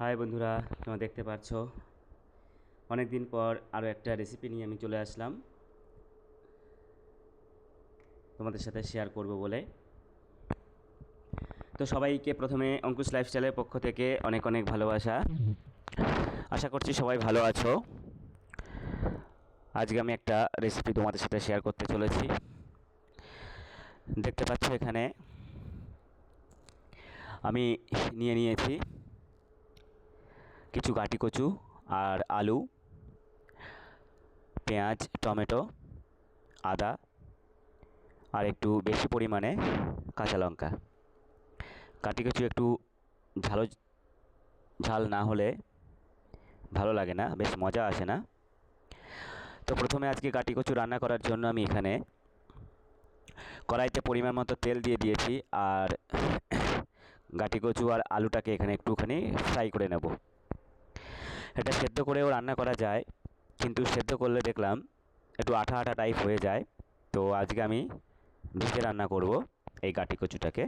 High বন্ধুরা, তোমরা দেখতে পাচ্ছ অনেক দিন পর আরও একটা রেসিপি নিয়ে আমি চলে আসলাম। তোমাদের সাথে শেয়ার করব বলে। তো সবাইকে প্রথমে অঙ্কুশ লাইফস্টাইলের পক্ষ থেকে অনেক অনেক ভালোবাসা। আশা করছি সবাই ভালো আছো। আজকে আমি একটা রেসিপি তোমাদের সাথে শেয়ার করতে চলেছি। দেখতে পাচ্ছ এখানে আমি নিয়ে নিয়েছি। কিছু গাটি কচু আর আলু, পেঁয়াজ, টমেটো, আদা আর একটু বেশি পরিমাণে কাঁচা লঙ্কা। কাটি কচু একটু ঝালো, ঝাল না হলে ভালো লাগে না, বেশ মজা আসে না। তো প্রথমে আজকে কাটি কচু রান্না করার জন্য আমি এখানে কড়াইতে পরিমাণ মতো তেল দিয়ে দিয়েছি আর গাটি কচু আর আলুটাকে এখানে একটুখানি ফ্রাই করে নেব। এটা সেদ্ধ করেও রান্না করা যায়। কিন্তু সেদ্ধ করলে দেখলাম একটু আঠা আঠা টাইপ হয়ে যায়। তো আজকে আমি ভেজে রান্না করব এই গাটি কচুটাকে।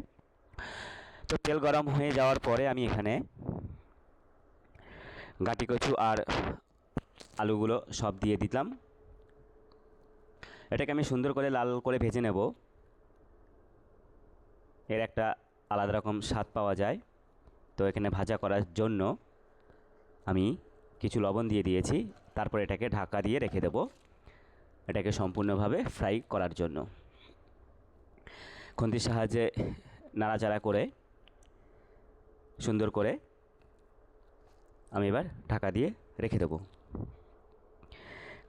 তো তেল গরম হয়ে যাওয়ার পরে আমি এখানে গাটি কচু আর আলুগুলো সব দিয়ে দিলাম। এটাকে আমি সুন্দর করে লাল করে ভেজে নেব। এর একটা আলাদা রকম স্বাদ পাওয়া যায়। তো এখানে ভাজা করার জন্য আমি কিছু লবণ দিয়ে দিয়েছি, তারপর এটাকে ঢাকা দিয়ে রেখে দেব। এটাকে সম্পূর্ণভাবে ফ্রাই করার জন্য। খুন্তির সাহায্যে নাড়াচাড়া করে, সুন্দর করে আমি এবার ঢাকা দিয়ে রেখে দেবো।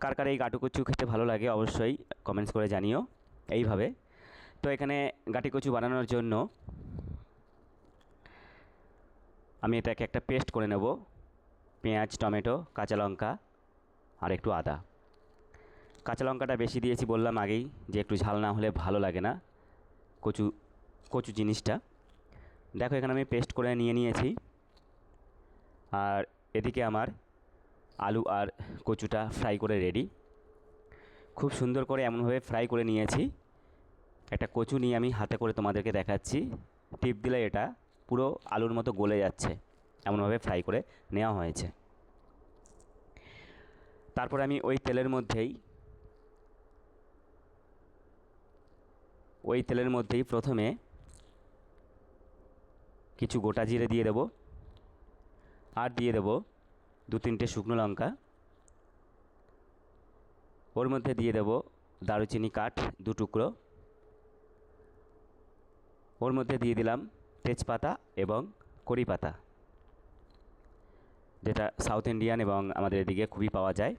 কার কার এই গাটু কচু খেতে ভালো লাগে অবশ্যই কমেন্টস করে জানিও। এইভাবে। তো এখানে গাটি কচু বানানোর জন্য আমি এটাকে একটা পেস্ট করে নেব। পেঁয়াজ, টমেটো, কাঁচা লঙ্কা আর একটু আদা। কাঁচা লঙ্কাটা বেশি দিয়েছি বললাম আগেই যে একটু ঝাল না হলে ভালো লাগে না কচু কচু জিনিসটা। দেখো এখানে আমি পেস্ট করে নিয়ে নিয়েছি। আর এদিকে আমার আলু আর কচুটা ফ্রাই করে রেডি। খুব সুন্দর করে এমনভাবে ফ্রাই করে নিয়েছি। একটা কচু নিয়ে আমি হাতে করে তোমাদেরকে দেখাচ্ছি। টিপ দিলে এটা পুরো আলুর মতো গলে যাচ্ছে। এমনভাবে ফ্রাই করে নেওয়া হয়েছে। তারপর আমি ওই তেলের মধ্যেই, ওই তেলের মধ্যেই প্রথমে কিছু গোটা জিরে দিয়ে দেব আর দিয়ে দেব দু তিনটে শুকনো লঙ্কা। ওর মধ্যে দিয়ে দেব দারুচিনি কাঠ দু টুকরো। ওর মধ্যে দিয়ে দিলাম তেজপাতা এবং কড়ি পাতা যেটা সাউথ ইন্ডিয়ান এবং আমাদের এদিকে খুবই পাওয়া যায়।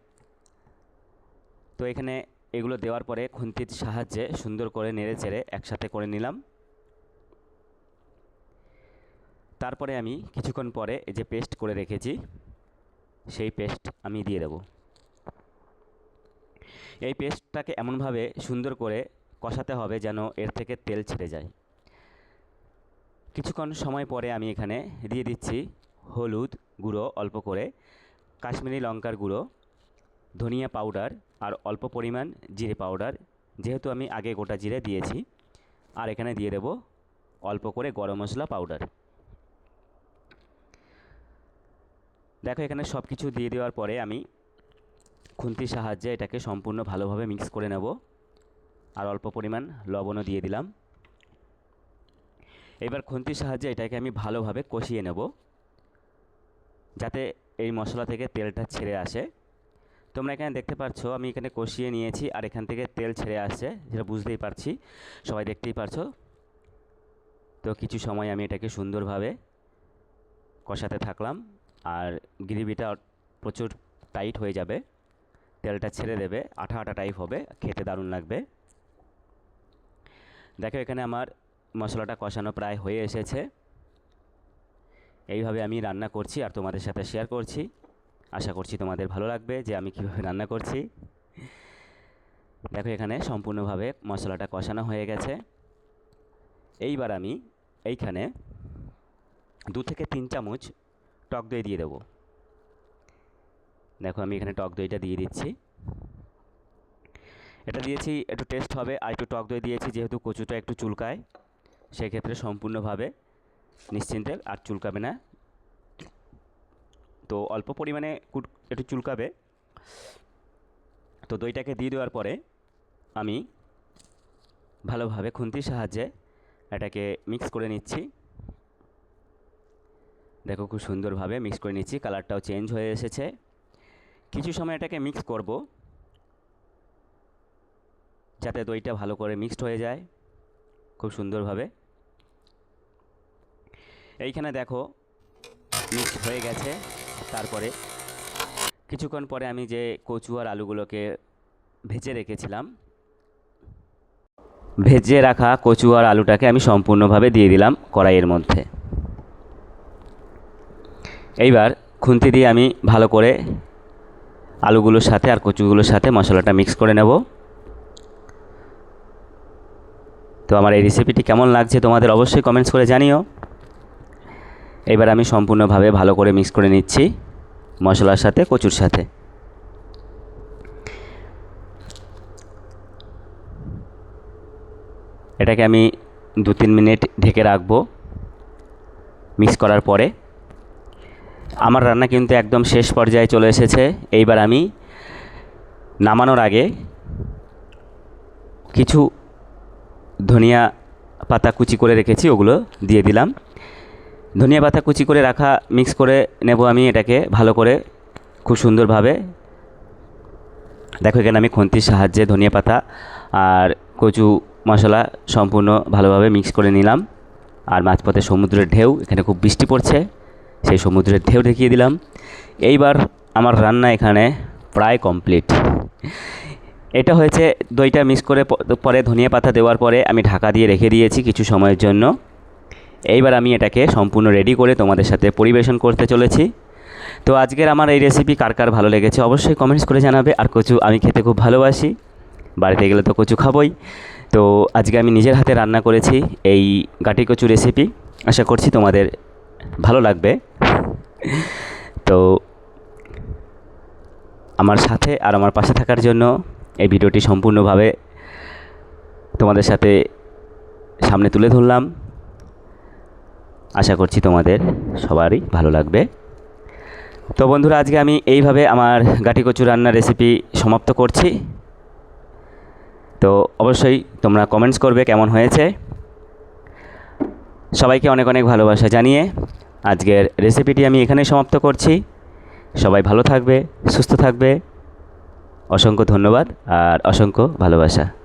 তো এখানে এগুলো দেওয়ার পরে খুন্তির সাহায্যে সুন্দর করে নেড়ে চেড়ে একসাথে করে নিলাম। তারপরে আমি কিছুক্ষণ পরে এই যে পেস্ট করে রেখেছি, সেই পেস্ট আমি দিয়ে দেব। এই পেস্টটাকে এমনভাবে সুন্দর করে কষাতে হবে যেন এর থেকে তেল ছেড়ে যায়। কিছুক্ষণ সময় পরে আমি এখানে দিয়ে দিচ্ছি হলুদ গুঁড়ো অল্প করে, কাশ্মীরি লঙ্কার গুঁড়ো, ধনিয়া পাউডার আর অল্প পরিমাণ জিরে পাউডার, যেহেতু আমি আগে গোটা জিরে দিয়েছি, আর এখানে দিয়ে দেব অল্প করে গরম মশলা পাউডার। দেখো, এখানে সব কিছু দিয়ে দেওয়ার পরে আমি খুন্তির সাহায্যে এটাকে সম্পূর্ণ ভালোভাবে মিক্স করে নেব, আর অল্প পরিমাণ লবণও দিয়ে দিলাম। এবার খুন্তির সাহায্যে এটাকে আমি ভালোভাবে কষিয়ে নেব। যাতে এই মশলা থেকে তেলটা ছেড়ে আসে। তোমরা এখানে দেখতে পাচ্ছ আমি এখানে কষিয়ে নিয়েছি আর এখান থেকে তেল ছেড়ে আসছে, যেটা বুঝতেই পারছি, সবাই দেখতেই পারছ। তো কিছু সময় আমি এটাকে সুন্দরভাবে কষাতে থাকলাম আর গ্রেভিটা প্রচুর টাইট হয়ে যাবে, তেলটা ছেড়ে দেবে, আঠা আঠা টাইপ হবে, খেতে দারুণ লাগবে। দেখো এখানে আমার মশলাটা কষানো প্রায় হয়ে এসেছে। এইভাবে আমি রান্না করছি আর তোমাদের সাথে শেয়ার করছি। আশা করছি তোমাদের ভালো লাগবে যে আমি কীভাবে রান্না করছি। দেখো এখানে সম্পূর্ণভাবে মশলাটা কষানো হয়ে গেছে। এইবার আমি এইখানে দু থেকে তিন চামচ টক দই দিয়ে দেবো। দেখো আমি এখানে টক দইটা দিয়ে দিচ্ছি। এটা দিয়েছি, একটু টেস্ট হবে। আর একটু টক দই দিয়েছি, যেহেতু কচুটা একটু চুলকায়, সেক্ষেত্রে সম্পূর্ণভাবে নিশ্চিন্তে আর চুলকাবে না। তো অল্প পরিমাণে কুট একটু চুলকাবে। তো দইটাকে দিয়ে দেওয়ার পরে আমি ভালোভাবে খুন্তির সাহায্যে এটাকে মিক্স করে নিচ্ছি। দেখো খুব সুন্দরভাবে মিক্স করে নিচ্ছি কালারটাও চেঞ্জ হয়ে এসেছে। কিছু সময় এটাকে মিক্স করব, যাতে দইটা ভালো করে মিক্সড হয়ে যায়, খুব সুন্দরভাবে। এইখানে দেখো মিক্সড হয়ে গেছে। তারপরে কিছুক্ষণ পরে আমি যে কচু আর আলুগুলোকে ভেজে রেখেছিলাম, ভেজে রাখা কচু আর আলুটাকে আমি সম্পূর্ণভাবে দিয়ে দিলাম কড়াইয়ের মধ্যে। এইবার খুন্তি দিয়ে আমি ভালো করে আলুগুলোর সাথে আর কচুগুলোর সাথে মশলাটা মিক্স করে নেব। তো আমার এই রেসিপিটি কেমন লাগছে তোমাদের অবশ্যই কমেন্টস করে জানিও। এবার আমি সম্পূর্ণভাবে ভালো করে মিক্স করে নিচ্ছি মশলার সাথে, কচুর সাথে। এটাকে আমি দু তিন মিনিট ঢেকে রাখব মিক্স করার পরে। আমার রান্না কিন্তু একদম শেষ পর্যায়ে চলে এসেছে। এইবার আমি নামানোর আগে কিছু ধনিয়া পাতা কুচি করে রেখেছি, ওগুলো দিয়ে দিলাম। ধনিয়া পাতা কুচি করে রাখা মিক্স করে নেব আমি এটাকে ভালো করে খুব সুন্দরভাবে। দেখো এখানে আমি খুন্তির সাহায্যে ধনিয়া পাতা আর কচু মশলা সম্পূর্ণ ভালোভাবে মিক্স করে নিলাম। আর মাঝপথে সমুদ্রের ঢেউ, এখানে খুব বৃষ্টি পড়ছে, সেই সমুদ্রের ঢেউ দেখিয়ে দিলাম। এইবার আমার রান্না এখানে প্রায় কমপ্লিট এটা হয়েছে দইটা মিক্স করে পরে ধনিয়া পাতা দেওয়ার পরে আমি ঢাকা দিয়ে রেখে দিয়েছি কিছু সময়ের জন্য। এইবার আমি এটাকে সম্পূর্ণ রেডি করে তোমাদের সাথে পরিবেশন করতে চলেছি। তো আজকের আমার এই রেসিপি কার কার ভালো লেগেছে অবশ্যই কমেন্টস করে জানাবে। আর কচু আমি খেতে খুব ভালোবাসি। বাড়িতে গেলে তো কচু খাবই। তো আজকে আমি নিজের হাতে রান্না করেছি এই গাটি কচু রেসিপি আশা করছি তোমাদের ভালো লাগবে। তো আমার সাথে আর আমার পাশে থাকার জন্য এই ভিডিওটি সম্পূর্ণভাবে তোমাদের সাথে সামনে তুলে ধরলাম। আশা করছি তোমাদের সবারই ভালো লাগবে। তো বন্ধুরা, আজকে আমি এইভাবে আমার গাটি কচু রান্নার রেসিপি সমাপ্ত করছি। তো অবশ্যই তোমরা কমেন্টস করবে কেমন হয়েছে। সবাইকে অনেক অনেক ভালোবাসা জানিয়ে আজকের রেসিপিটি আমি এখানেই সমাপ্ত করছি। সবাই ভালো থাকবে, সুস্থ থাকবে। অসংখ্য ধন্যবাদ আর অসংখ্য ভালোবাসা।